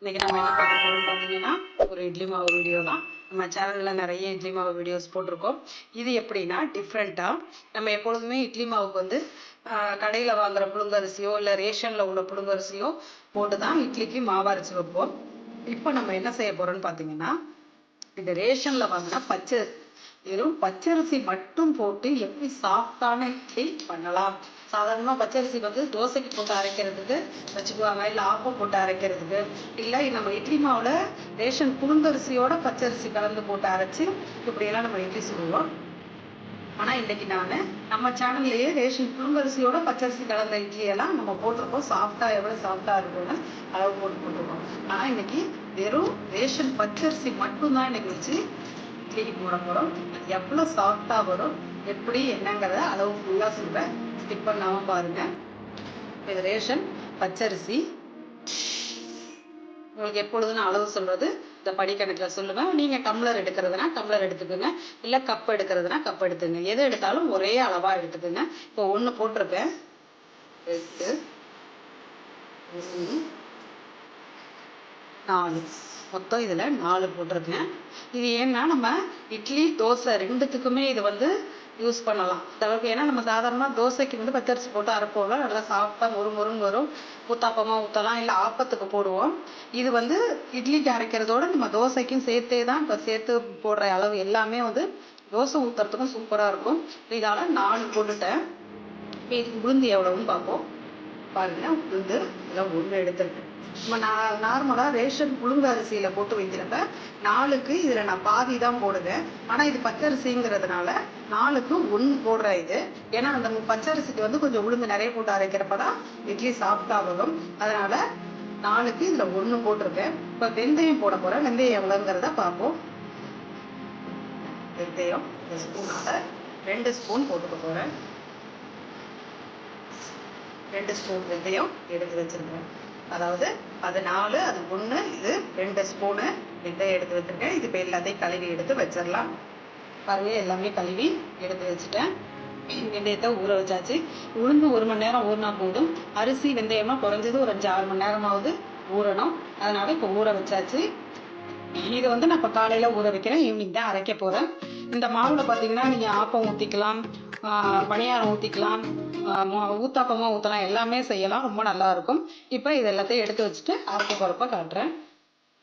இன்னைக்கு நம்ம என்ன பார்க்க போகிறோம் பார்த்தீங்கன்னா ஒரு இட்லி மாவு வீடியோ தான். நம்ம சேனலில் நிறைய இட்லி மாவு வீடியோஸ் போட்டிருக்கோம். இது எப்படின்னா டிஃப்ரெண்ட்டாக நம்ம எப்பொழுதுமே இட்லி மாவுக்கு வந்து கடையில் வாங்குகிற புழுங்கரிசியோ இல்லை ரேஷனில் உள்ள புழுங்கரிசியோ போட்டு தான் இட்லிக்கு மாவு அரைச்சி வைப்போம். இப்போ நம்ம என்ன செய்ய போறோம்னு பார்த்தீங்கன்னா இந்த ரேஷனில் வாங்கினா பச்சை வெறும் பச்சரிசி மட்டும் போட்டு எப்படி சாஃப்டான இட்லி பண்ணலாம். சாதாரணமாக பச்சரிசி வந்து தோசைக்கு போட்டு அரைக்கிறதுக்கு வச்சுக்குவாங்க இல்லை ஆப்பம் போட்டு அரைக்கிறதுக்கு. இல்லை நம்ம இட்லி மாவில் ரேஷன் புழுங்கரிசியோட பச்சரிசி கலந்து போட்டு அரைச்சி இப்படியெல்லாம் நம்ம இட்லி சுடுவோம். ஆனால் இன்றைக்கி நான் நம்ம சேனல்லையே ரேஷன் புழுங்கரிசியோட பச்சரிசி கலந்த இட்லியெல்லாம் நம்ம போட்டிருக்கோம். சாஃப்டாக எவ்வளோ சாஃப்டாக இருக்கும்னு அளவு போட்டு போட்டிருக்கோம். ஆனால் இன்னைக்கு வெறும் ரேஷன் பச்சரிசி மட்டும்தான் இன்னைக்கு வச்சு இட்லிக்கு போட போகிறோம் எவ்வளோ சாஃப்டாக வரும் எப்படி என்னங்கிறத அளவு ஃபுல்லாக சொல்கிறேன் ஸ்கிப் பண்ணாமல் பாருங்க. இது ரேஷன் பச்சரிசி. உங்களுக்கு எப்பொழுதுன்னு நான் அளவு சொல்கிறது இந்த படிக்கணக்கில் சொல்லுவேன் நீங்கள் டம்ளர் எடுக்கிறதுனா டம்ளர் எடுத்துக்கோங்க. இல்லை கப் எடுக்கிறதுனா கப் எடுத்துங்க எது எடுத்தாலும் ஒரே அளவாக எடுத்துக்கோங்க. இப்போ ஒன்று போட்டிருக்கேன். ரெண்டு மூணு நாலு. மொத்தம் இதில் நாலு போட்டிருக்கேன். இது ஏன்னா நம்ம இட்லி தோசை ரெண்டுத்துக்குமே இது வந்து யூஸ் பண்ணலாம். தவிர்க்க ஏன்னா நம்ம சாதாரணமாக தோசைக்கு வந்து பச்சரிசி போட்டு அரைப்போம்ல நல்லா சாஃப்டாக மொறு மொறுன்னு வரும். ஊத்தாப்பமாக ஊற்றலாம் இல்லை ஆப்பத்துக்கு போடுவோம். இது வந்து இட்லிக்கு அரைக்கிறதோட நம்ம தோசைக்கும் சேர்த்தே தான் இப்போ சேர்த்து போடுற அளவு எல்லாமே வந்து தோசை ஊற்றுறதுக்கும் சூப்பராக இருக்கும். இதால் நாலு போட்டுட்டேன். இப்போ இதுக்கு உளுந்து எவ்வளவுன்னு பார்ப்போம். பாருங்க உளுந்து இதெல்லாம் ஒன்று எடுத்துருக்கேன். நம்ம நான் நார்மலாக ரேஷன் புழுங்க அரிசியில் போட்டு வைக்கிறப்ப நாலுக்கு இதில் நான் பாதி தான் போடுவேன். ஆனால் இது பச்சரிசிங்கிறதுனால நாலுக்கு ஒன்று போடுறேன் இது. ஏன்னா அந்த பச்சரிசிக்கு வந்து கொஞ்சம் உளுந்து நிறைய போட்டு அரைக்கிறப்ப தான் இட்லி சாஃப்டாக அதனால் அதனால நாலுக்கு இதில் ஒன்று போட்டிருக்கேன். இப்போ வெந்தயம் போட போகிறேன் வெந்தயம் எவ்வளோங்கிறத பார்ப்போம். வெந்தயம் இந்த ரெண்டு ஸ்பூன் போட்டுக்க போகிறேன் ரெண்டு ஸ்பூன் வெந்தயம் எடுத்து வச்சிருக்கேன். அதாவது அது நாலு அது ஒன்று இது ரெண்டு ஸ்பூனு இதை எடுத்து வச்சுருக்கேன். இது இப்போ எல்லாத்தையும் கழுவி எடுத்து வச்சிடலாம். பாருங்க எல்லாமே கழுவி எடுத்து வச்சுட்டேன். வெந்தயத்தை ஊற வச்சாச்சு. உளுந்து ஒரு மணி நேரம் ஊறினா போதும். அரிசி வெந்தயமாக குறைஞ்சது ஒரு அஞ்சு ஆறு மணி நேரமாவது ஊறணும். அதனால் இப்போ ஊற வச்சாச்சு. இது வந்து நான் இப்போ காலையில் ஊற வைக்கிறேன். ஈவினிங் தான் அரைக்க போகிறேன் இந்த மாவில் பார்த்தீங்கன்னா நீங்கள் ஆப்பம் ஊற்றிக்கலாம் பணியாரம் ஊற்றிக்கலாம் ஊத்தாப்பமாக ஊற்றலாம் எல்லாமே செய்யலாம். ரொம்ப நல்லாயிருக்கும் இப்போ இது எல்லாத்தையும் எடுத்து வச்சுட்டு அரைக்க போகிறப்ப காட்டுறேன்.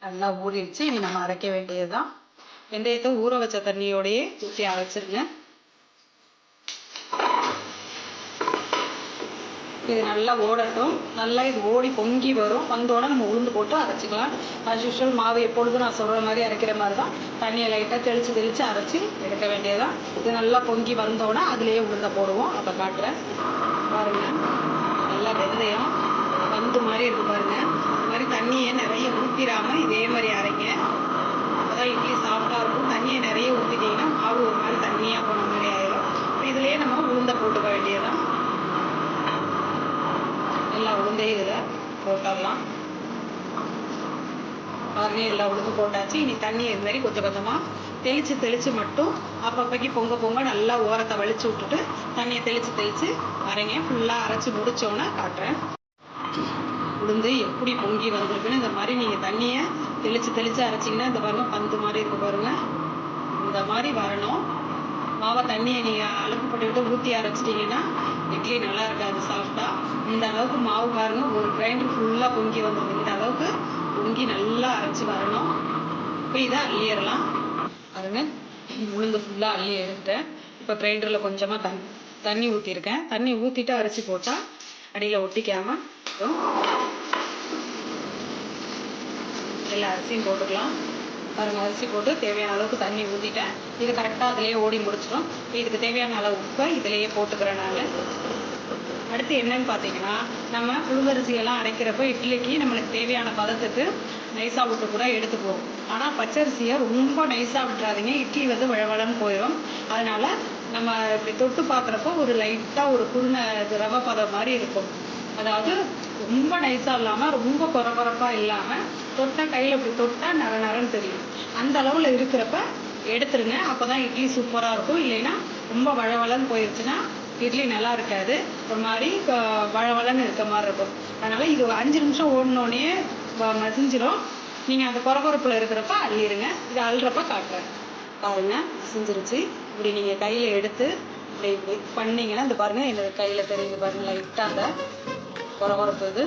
நல்லா ஊறிடுச்சு. இனி நம்ம அரைக்க வேண்டியது தான் வெந்தயத்தை ஊற வச்ச தண்ணியோடையே ஊற்றி அரைச்சிருங்க. இது நல்லா ஓடட்டும். நல்லா இது ஓடி பொங்கி வரும். வந்தோடனே நம்ம உளுந்து போட்டு அரைச்சிக்கலாம். அஸ் யூஷுவல் மாவு எப்பொழுதும் நான் சொல்கிற மாதிரி அரைக்கிற மாதிரி தான் தண்ணியை லைட்டாக தெளித்து தெளித்து அரைச்சி எடுக்க வேண்டியதுதான். இது நல்லா பொங்கி வந்தோடனே அதுலேயே உளுந்த போடுவோம். அப்போ காட்டுறேன். பாருங்க. நல்லா வெந்தயம் வந்து மாதிரி இருக்கு பாருங்க. இது மாதிரி தண்ணியை நிறைய ஊற்றிடாம இதே மாதிரி அரைங்க. அப்பதான் இட்லி சாஃப்டாக இருக்கும். தண்ணியை நிறைய ஊற்றிட்டிங்கன்னா மாவு ஒரு மாதிரி தண்ணியாக போன மாதிரி ஆயிடும் இதுலேயே நம்ம உளுந்த போட்டுக்க வேண்டியதுதான். எல்லா உளுந்தையும் இதில் போட்டுடலாம் அதுலேயும் எல்லா உளுந்து போட்டாச்சு. இனி தண்ணி இது மாதிரி கொஞ்சம் கொஞ்சமாக தெளித்து தெளித்து மட்டும் அப்பப்போக்கி பொங்க பொங்க நல்லா ஓரத்தை வலிச்சு விட்டுட்டு தண்ணியை தெளித்து தெளித்து அரைங்க. ஃபுல்லாக அரைச்சி முடித்தோன்னே காட்டுறேன். உளுந்து எப்படி பொங்கி வந்திருக்குன்னு இந்த மாதிரி நீங்கள் தண்ணியை தெளித்து தெளித்து அரைச்சிங்கன்னா இந்த பாருங்கள் பந்து மாதிரி இருக்க பாருங்க. இந்த மாதிரி வரணும். மாவை தண்ணியை நீங்கள் அழுப்பு போட்டுக்கிட்டு ஊற்றி அரைச்சிட்டிங்கன்னா இட்லி நல்லா இருக்காது சாஃப்டாக இந்த அளவுக்கு மாவு பாருங்க ஒரு கிரைண்டர் ஃபுல்லாக பொங்கி வந்துடும் இந்த அளவுக்கு பொங்கி நல்லா அரைச்சி வரணும். இப்போ இதை அள்ளிடலாம். பாருங்க உளுந்து ஃபுல்லாக அள்ளி எடுத்துட்டேன். இப்போ கிரைண்டரில் கொஞ்சமாக தண்ணி தண்ணி ஊற்றிருக்கேன் தண்ணி ஊற்றிட்டு அரைச்சி போட்டால் அடியில் ஒட்டிக்காமல் எல்லா அரிசியும் போட்டுக்கலாம். பாருங்கள் அரிசி போட்டு தேவையான அளவுக்கு தண்ணி ஊற்றிட்டேன் இது கரெக்டாக அதிலேயே ஓடி முடிச்சிடும் இதுக்கு தேவையான அளவு உப்பை இதிலேயே போட்டுக்கிறேன் நான். அடுத்து என்னன்னு பார்த்தீங்கன்னா நம்ம புழுவரிசியெல்லாம் எல்லாம் அரைக்கிறப்ப இட்லிக்கு நம்மளுக்கு தேவையான பதத்துக்கு நைஸாக விட்டு கூட எடுத்துக்குவோம். ஆனால் பச்சரிசியை ரொம்ப நைஸாக விட்டுறாதீங்க. இட்லி வந்து வழவழன்னு போயிடும் அதனால நம்ம இப்படி தொட்டு பார்க்குறப்போ ஒரு லைட்டாக ஒரு குருணை ரவை பதம் மாதிரி இருக்கும். அதாவது ரொம்ப நைஸாக இல்லாமல் ரொம்ப குறகுறப்பாக இல்லாமல் தொட்டால் கையில் இப்படி தொட்டால் நர நரன்னு தெரியும். அந்த அளவில் இருக்கிறப்ப எடுத்துருங்க. அப்போ தான் இட்லி சூப்பராக இருக்கும். இல்லைன்னா ரொம்ப வழவழன்னு போயிடுச்சுன்னா இட்லி நல்லா இருக்காது. ஒரு மாதிரி வளவளன்னு இருக்க மாதிரி இருக்கும். அதனால் இது அஞ்சு நிமிஷம் ஓடினோடனே வ- நீங்கள் அந்த குறகுறப்பில் இருக்கிறப்ப அள்ளிடுங்க இது அள்ளுறப்ப காட்டுறேன். பாருங்க மசிஞ்சிருச்சு. இப்படி நீங்கள் கையில் எடுத்து இப்படி இப்படி பண்ணீங்கன்னா இந்த பாருங்கள் என்னோட கையில் தெரியுது பாருங்கள் லைட்டாக அந்த குறகுறப்பு இது.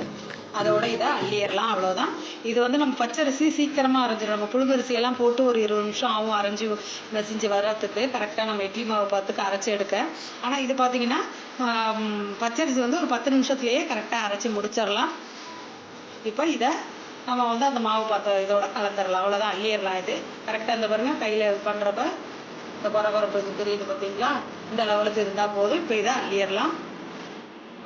அதோட இதை அள்ளிடலாம் அவ்வளோதான் இது வந்து நம்ம பச்சரிசி சீக்கிரமாக அரைஞ்சிடும் நம்ம புழுங்கரிசியெல்லாம் போட்டு ஒரு இருபது நிமிஷம் ஆகும் அரைஞ்சி நெசிஞ்சு வர்றதுக்கு. கரெக்டாக நம்ம இட்லி மாவு பார்த்துக்கு அரைச்சி எடுக்க. ஆனால் இது பார்த்தீங்கன்னா பச்சரிசி வந்து ஒரு பத்து நிமிஷத்துலேயே கரெக்டாக அரைச்சி முடிச்சிடலாம். இப்போ இதை நம்ம வந்து அந்த மாவு பார்த்த இதோட கலந்துடலாம். அவ்வளோதான் அள்ளிடலாம் இது. கரெக்டாக இந்த பாருங்க கையில் பண்ணுறப்ப இந்த குறகுறப்பு இது தெரியுது பார்த்தீங்களா இந்த லெவலுக்கு இருந்தால் போதும். இப்போ இதை அள்ளிடலாம்.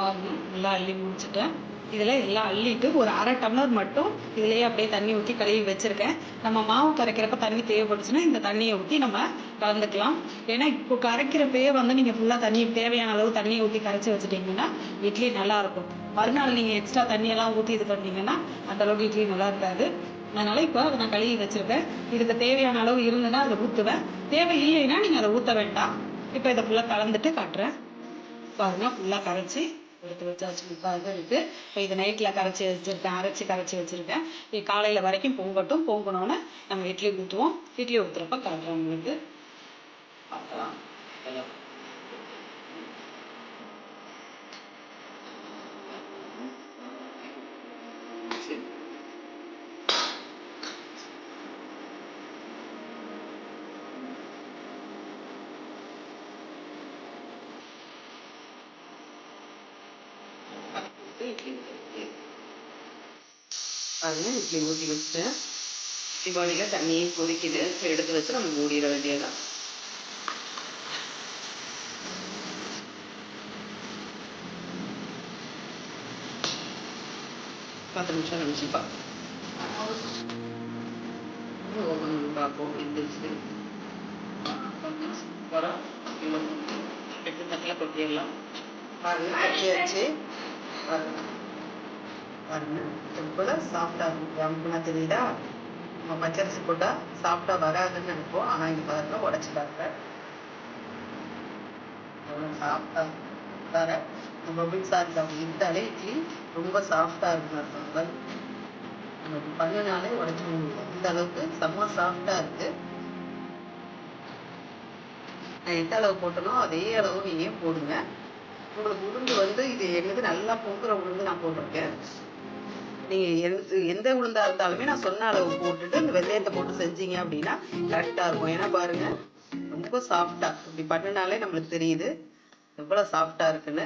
பாருங்க நல்லா அள்ளி முடிச்சுட்டேன். இதில் எல்லாம் அள்ளிட்டு ஒரு அரை டம்ளர் மட்டும் இதுலேயே அப்படியே தண்ணி ஊற்றி கழுவி வச்சுருக்கேன். நம்ம மாவு கரைக்கிறப்ப தண்ணி தேவைப்பட்டுச்சுன்னா இந்த தண்ணியை ஊற்றி நம்ம கலந்துக்கலாம். ஏன்னா இப்போ கரைக்கிறப்பயே வந்து நீங்கள் ஃபுல்லாக தண்ணி தேவையான அளவு தண்ணியை ஊற்றி கரைச்சி வச்சுட்டிங்கன்னா இட்லி நல்லா இருக்கும் மறுநாள் நீங்கள் எக்ஸ்ட்ரா தண்ணியெல்லாம் ஊற்றி இது பண்ணிங்கன்னா அந்த அளவுக்கு இட்லி நல்லா இருக்காது. அதனால் இப்போ அதை நான் கழுவி வச்சுருக்கேன். இதுக்கு தேவையான அளவு இருந்ததுன்னா அதை ஊற்றுவேன். தேவை இல்லைன்னா நீங்கள் அதை ஊற்ற வேண்டாம். இப்போ இதை ஃபுல்லாக கலந்துட்டு காட்டுறேன். பாருங்க ஃபுல்லாக கரைச்சி எடுத்து வச்சாச்சு தான் இருக்குது இப்போ இது நைட்டில் கரைச்சி வச்சிருக்கேன் அரைச்சி கரைச்சி வச்சுருக்கேன். இது காலையில் வரைக்கும் பொங்கட்டும் பொங்கினோன்னே நம்ம இட்லி ஊற்றுவோம் இட்லி ஊற்றுறப்ப காட்டுறோம் உங்களுக்கு பார்க்கலாம். பாருங்க இட்லி ஊற்றி வச்சுட்டேன் தீபாவளியில் தண்ணியும் கொதிக்குது. எடுத்து வச்சு நம்ம மூடிட வேண்டியதான் பத்து நிமிஷம் நிமிஷம்ப்பா ஓப்பன் பண்ணி பார்ப்போம். எந்திரிச்சு வரோம். எடுத்து தட்டில் கொட்டிடலாம். பாருங்க கொட்டியாச்சு பாருங்க. பாருங்க எவ்வளோ சாஃப்டாக இருக்கும் ஜம்முனா தெரியுதா? நம்ம பச்சரிசி போட்டால் சாஃப்டாக வராதுன்னு நினைப்போம். ஆனால் இங்கே பாருங்க உடச்சி பார்க்குறேன் எவ்வளோ சாஃப்டாக தர நம்ம மின்சாரத்தை அப்படி இட்டாலே இட்லி ரொம்ப சாஃப்டாக இருக்குன்னு நம்ம பண்ணினாலே உடச்சி இந்த அளவுக்கு செம்ம சாஃப்டாக இருக்கு. நான் எந்த அளவு போட்டனோ அதே அளவு நீங்க போடுங்க. உங்களுக்கு உளுந்து வந்து இது என்னது நல்லா பொங்குற உளுந்து நான் போட்டிருக்கேன். நீங்கள் எந்த எந்த உளுந்தாக இருந்தாலுமே நான் சொன்ன அளவு போட்டுட்டு இந்த வெந்தயத்தை போட்டு செஞ்சீங்க அப்படின்னா கரெக்டாக இருக்கும். ஏன்னா பாருங்கள் ரொம்ப சாஃப்டாக இப்படி பண்ணினாலே நம்மளுக்கு தெரியுது எவ்வளோ சாஃப்டாக இருக்குன்னு.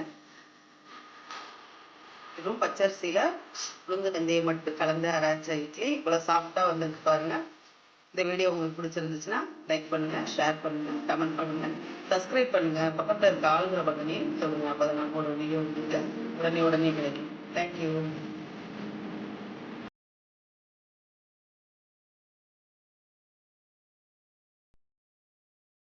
இதுவும் பச்சரிசியில் உளுந்து வெந்தயம் மட்டும் கலந்து அரைச்ச இட்லி இவ்வளோ சாஃப்டாக வந்துருக்கு பாருங்கள் இந்த வீடியோ உங்களுக்கு பிடிச்சிருந்துச்சுன்னா லைக் பண்ணுங்கள் ஷேர் பண்ணுங்கள் கமெண்ட் பண்ணுங்கள் சப்ஸ்கிரைப் பண்ணுங்கள் பக்கத்தில் இருக்க ஆளுங்கிற பட்டனையும் சொல்லுங்கள் அப்போ நான் போடுற வீடியோ உங்களுக்கு உடனே உடனே கிடைக்கும். தேங்க்யூ